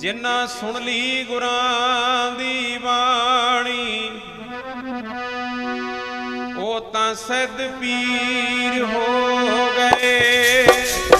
ਜਿਨ੍ਹਾਂ ਸੁਣ ਲਈ ਗੁਰਾਂ ਦੀ ਬਾਣੀ ਉਹ ਤਾਂ ਸਦ ਪੀਰ ਹੋ ਗਏ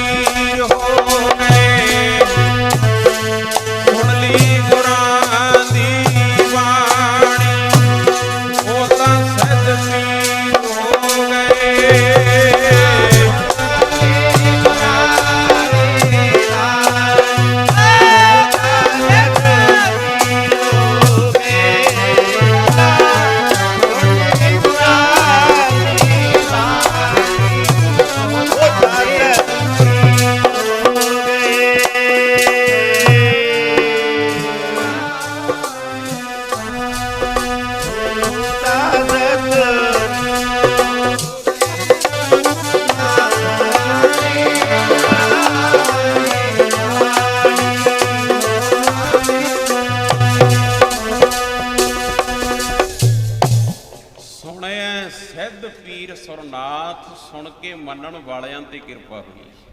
ਸਿੱਧ ਪੀਰ ਸੁਰਨਾਥ ਸੁਣ ਕੇ ਮੰਨਣ ਵਾਲਿਆਂ ਤੇ ਕਿਰਪਾ ਹੋਈ